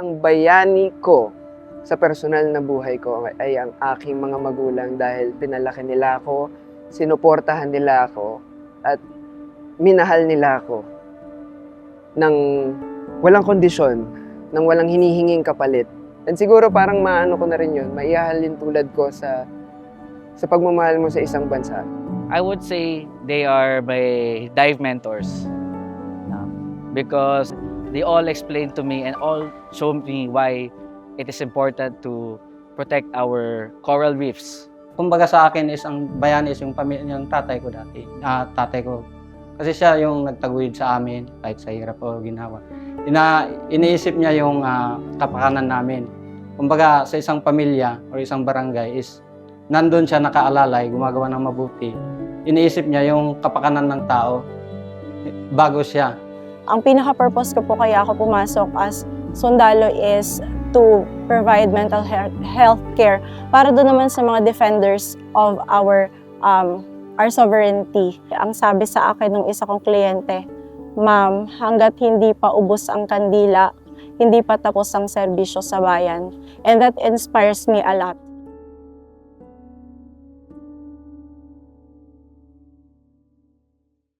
ang bayani ko sa personal na buhay ko ay ang aking mga magulang dahil pinalaki nila ako, sinuportahan nila ako, at minahal nila ako ng walang kondisyon, ng walang hinihinging kapalit. And siguro parang maano ko na rin yun, maihahalin tulad ko sa sa pagmamahal mo sa isang bansa. I would say they are my dive mentors. Uh, because they all explain to me and all show me why it is important to protect our coral reefs. Kumbaga sa akin is ang bayani is yung pamilya yung tatay ko dati. Ah, tatay ko. Kasi siya yung nagtaguyod sa amin kahit sa hirap o ginawa. Ina, iniisip niya yung ah, kapakanan namin. Kumbaga sa isang pamilya o isang barangay is nandun siya nakaalalay, gumagawa ng mabuti. Iniisip niya yung kapakanan ng tao bago siya. Ang pinaka-purpose ko po kaya ako pumasok as sundalo is to provide mental health, care para doon naman sa mga defenders of our um, our sovereignty. Ang sabi sa akin ng isa kong kliyente, Ma'am, hanggat hindi pa ubos ang kandila, hindi pa tapos ang serbisyo sa bayan. And that inspires me a lot.